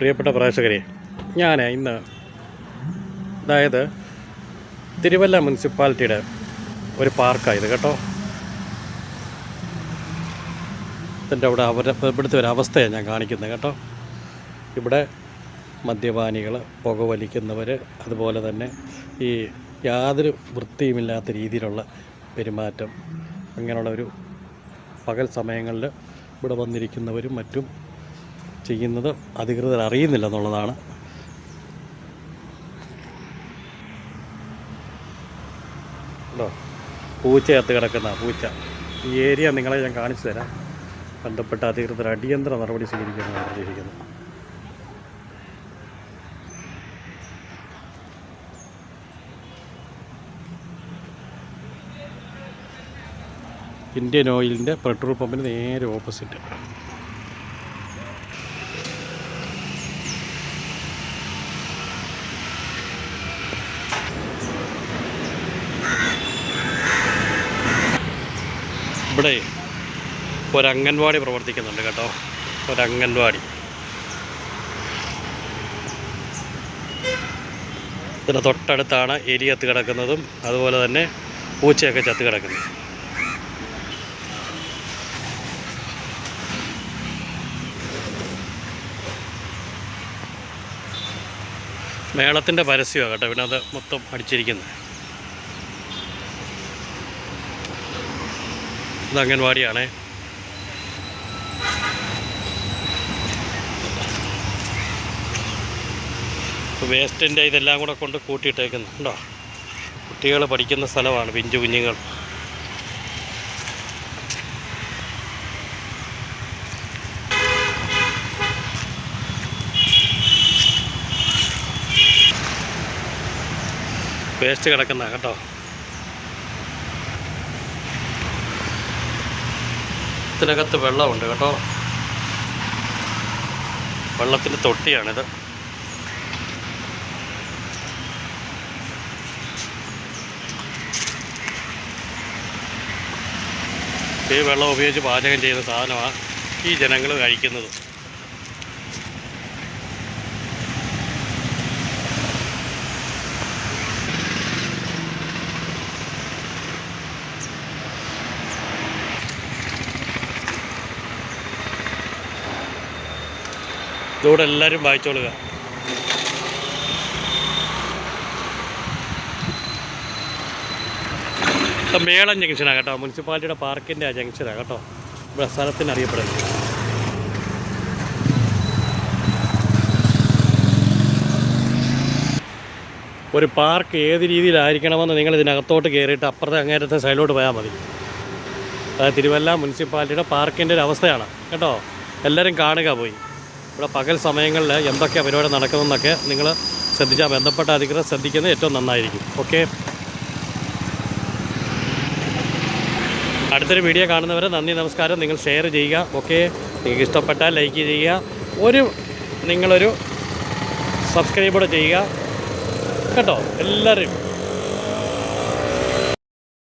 പ്രിയപ്പെട്ട പ്രേക്ഷകരെ ഞാൻ ഇന്ന് അതായത് തിരുവല്ല മുനിസിപ്പാലിറ്റിയുടെ ഒരു പാർക്കായത് കേട്ടോ. ഇതിന്റെ അവിടെ അവരെ ഇവിടുത്തെ ഒരു അവസ്ഥയാണ് ഞാൻ കാണിക്കുന്നത് കേട്ടോ. ഇവിടെ മദ്യപാനികൾ പുകവലിക്കുന്നവർ അതുപോലെ തന്നെ ഈ യാതൊരു വൃത്തിയുമില്ലാത്ത രീതിയിലുള്ള പെരുമാറ്റം അങ്ങനെയുള്ള ഒരു പകൽ സമയങ്ങളിൽ ഇവിടെ വന്നിരിക്കുന്നവരും മറ്റും ചെയ്യുന്നത് അധികൃതർ അറിയുന്നില്ല എന്നുള്ളതാണ്. കേട്ടോ പൂച്ചയത്ത് കിടക്കുന്ന പൂച്ച. ഈ ഏരിയ നിങ്ങളെ ഞാൻ കാണിച്ചു തരാം. ബന്ധപ്പെട്ട അധികൃതർ അടിയന്തര നടപടി സ്വീകരിക്കുമെന്നാണ് പ്രതീക്ഷിക്കുന്നത് ഇന്ത്യൻ ഓയിലിന്റെ പെട്രോൾ പമ്പിന് നേരെ ഓപ്പോസിറ്റ്. ഇവിടെ ഒരു പ്രവർത്തിക്കുന്നുണ്ട് കേട്ടോ. ഒരു ഇതിന് തൊട്ടടുത്താണ് എലി കത്ത് കിടക്കുന്നതും അതുപോലെ തന്നെ പൂച്ചയൊക്കെ ചത്ത് കിടക്കുന്നത്. മേളത്തിന്റെ പരസ്യമാണ് കേട്ടോ പിന്നെ അത് മൊത്തം അടിച്ചിരിക്കുന്നത്. ഇത് അംഗൻവാടിയാണേ. വേസ്റ്റിന്റെ ഇതെല്ലാം കൂടെ കൊണ്ട് കൂട്ടിയിട്ടേക്കുന്നു. ഉണ്ടോ കുട്ടികൾ പഠിക്കുന്ന സ്ഥലമാണ് പിഞ്ചു കുഞ്ഞുങ്ങൾ. വേസ്റ്റ് കിടക്കുന്ന കേട്ടോ ഇതിനകത്ത് വെള്ളമുണ്ട് കേട്ടോ. വെള്ളത്തിന്റെ തൊട്ടിയാണിത്. ഈ വെള്ളം ഉപയോഗിച്ച് പാചകം ചെയ്യുന്ന സാധനമാണ് ഈ ജനങ്ങൾ കഴിക്കുന്നത്. ഇതോടെ എല്ലാവരും വായിച്ചോളുക. മേളം ജംഗ്ഷനാണ് കേട്ടോ. മുനിസിപ്പാലിറ്റിയുടെ പാർക്കിന്റെ ആ ജംഗ്ഷനാണ് കേട്ടോ. ഇവിടെ സ്ഥലത്തിന് അറിയപ്പെടുന്നത്. ഒരു പാർക്ക് ഏത് രീതിയിലായിരിക്കണമെന്ന് നിങ്ങൾ ഇതിനകത്തോട്ട് കയറിയിട്ട് അപ്പുറത്തെ അങ്ങേരത്തെ സൈഡിലോട്ട് പോയാൽ മതി. അതായത് തിരുവല്ല മുനിസിപ്പാലിറ്റിയുടെ പാർക്കിന്റെ ഒരു അവസ്ഥയാണ്. കേട്ടോ? എല്ലാവരും കാണുക പോയി. ഇവിടെ പകൽ സമയങ്ങളിൽ എന്തൊക്കെ പരിപാടി നടക്കുന്നതെന്നൊക്കെ നിങ്ങൾ ശ്രദ്ധിച്ചാൽ ബന്ധപ്പെട്ട അധികൃതർ ശ്രദ്ധിക്കുന്നത് ഏറ്റവും നന്നായിരിക്കും. ഓക്കെ? അടുത്തൊരു വീഡിയോ കാണുന്നവരെ നന്ദി നമസ്കാരം. നിങ്ങൾ ഷെയർ ചെയ്യുക. ഓക്കെ? നിങ്ങൾക്ക് ഇഷ്ടപ്പെട്ടാൽ ലൈക്ക് ചെയ്യുക. ഒരു നിങ്ങളൊരു സബ്സ്ക്രൈബ് കൂടെ ചെയ്യുക. കേട്ടോ? എല്ലാവരും